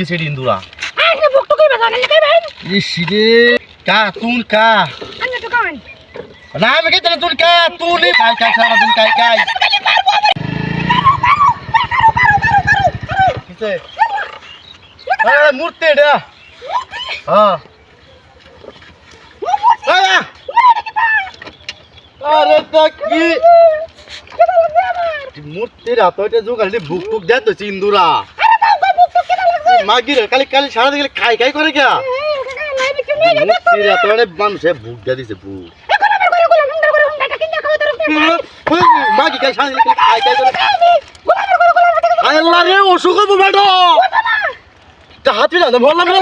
দিছে ইন্দুরা। আজকে বুকটু কই বাজার লাগে ভাই ইসিরে কা তুন কা। আন্না তো কামান। না আমি কে তুন কা তুন কাই কাই সারা দিন কাই কাই। কিসে? আরে মূর্তি এটা হ্যাঁ। আরে তো কি? মূর্তির হাত ওইটা জোগাড়ি বুক টুক দেয় তো ইন্দুরা। মাগিরে কালি কালি সারা দিন খাই খাই করে হাত ওইটা মানুষে বুক দিয়ে দিছে বুক মাগি কালি সারা দিন খাই খাই করে আল্লাহ রে, অসুখ হব বেটো। তা হাত পিলা বললাম না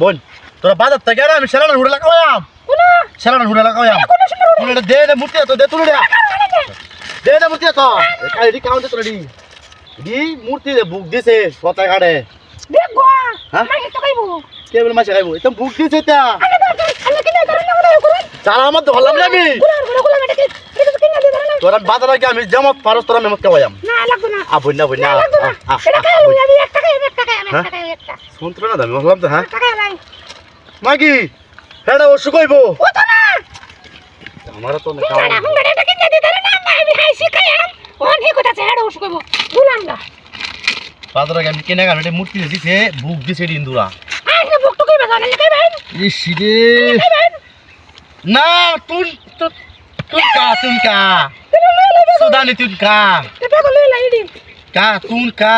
বোন, তোরা বাজার থেকে আমি সেরানা হুড়ে লাগাইয়াম সেরানা হুড়ে এটা দে দে মূর্তি তো দে, তুলে দে। দে মূর্তি তো তোরা দে বুক দিছে কথা কাটে কে বলে মাছ খাইবো এটা বুক দিছে তা চালা আমার ধরলাম না আমি? তোরা বাজার আগে আমি যেমন তোরা মেমত আ বই না না। শুনতে না দামি বললাম তো হ্যাঁ মাগি হেডা অসুখ হইব। আমারও তো না খাওয়া বাজার আগে আমি। কেনে গান মূর্তি দিছে বুক দিছে ইন্দুরা ইসিরে না তুন তুন কা তুন কা সুদানি তুন কা কা তুন কা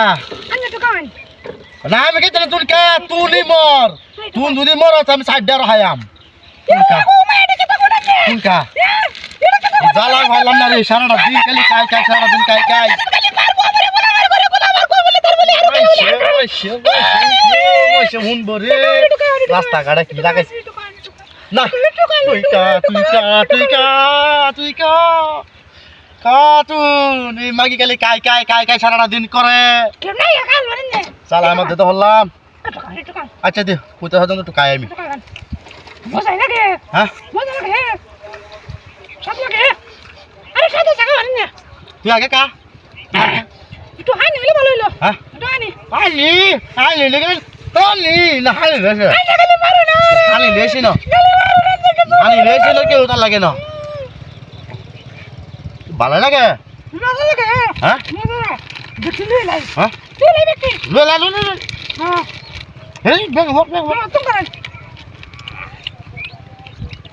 না আমি কে তুন কা তুনি মর। তুন যদি মর আমি সাইড দার হায়াম। তুন কা তুন কা জালা ভাইলাম না রে সারাটা দিন খালি কাই কাই সারা দিন কাই কাই রাস্তা ঘাটে কি লাগাইছে না তুই কা তুই কা তুই কা তুই কা। কাতুন এই মাগি খালি কাই কাই কাই কাই সারাটা দিন করে। চালা আমার দিতে হলাম। আচ্ছা দে পুতে হজন একটু কাই আমি। হ্যাঁ? না। তুই আগে কা একটু হানি হলে ভালো হইল। হ্যাঁ? একটু হানি আলি আলি লেগে আলি না হালি আই লাগালে মারো না। হালি লেছি না। হালি লোকে ওটা লাগে না। ভালো লাগে? মজা লাগে হ্যাঁ। মজা দেখি লই লাই। হ্যাঁ? তুই লাই দেখি। লে লে লে লে হ্যাঁ। হেই বেগ হোক বেগ। হোক হ্যাঁ তুমি করেন।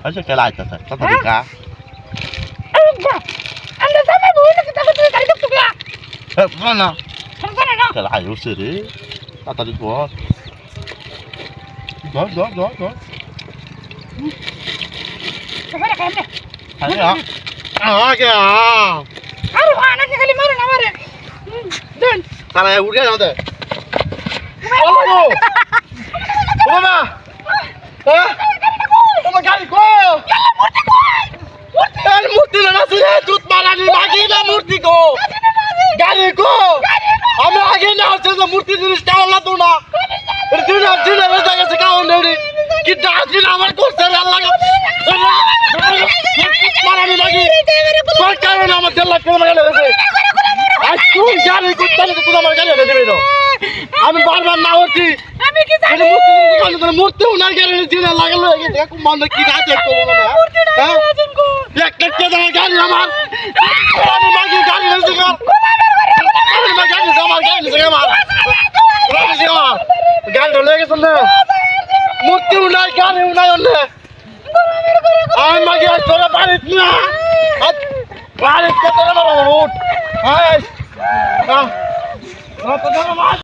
আচ্ছা চল আইতা স্যার কত দিকা আমরা সামনে বই না কিতা তুই গাড়ি দেখতে গিয়া হ্যাঁ না। চল আই ওসে রে তাড়াতাড়ি কর ধর ধর ধর ধর সবাই কেমনে আরে আগে আ আরে হ্যাঁ নাকি খালি মারো না মারে দেন তারা উড়ে না দে ওলো ও মা হ্যাঁ তোমার গাড়ি কো এই মূর্তি না আছে রে দুধ মারানি মাগি না মূর্তি কো গাড়ি কো আমি আগে যে মূর্তি জিনিস কেমন লাগতো না? তুই না তুই না বেঁচে গেছে কেমন নেই কি ডাকি না আমার করছে রে আল্লাহ। মারানি মাগি তোর কারণে আমার দেড় লাখ টাকা গেলে গেছে আর তুই গাড়ি করতে তুই আমার গাড়ি দেবে না আমি বারবার না হচ্ছি আমি কি জানি? মূর্তি মূর্তি উনার গাড়ি দিনে লাগালো মানে কি আছে করব না হ্যাঁ জিনকো একটা কে দেয় গাড়ি আমার আমি মাগি গাড়ি নিয়েছি কার আমি মা গাড়ি নিয়েছি আমার গাড়ি নিয়েছি আমার গাড়ি নিয়েছি আমার গাড়িটা লেগে গেছে না? মূর্তি উনাই গাড়ি উনাই অন্য। আমি মাগি আজ তোরা পারিস না। পারিস তোরা উঠ। মারো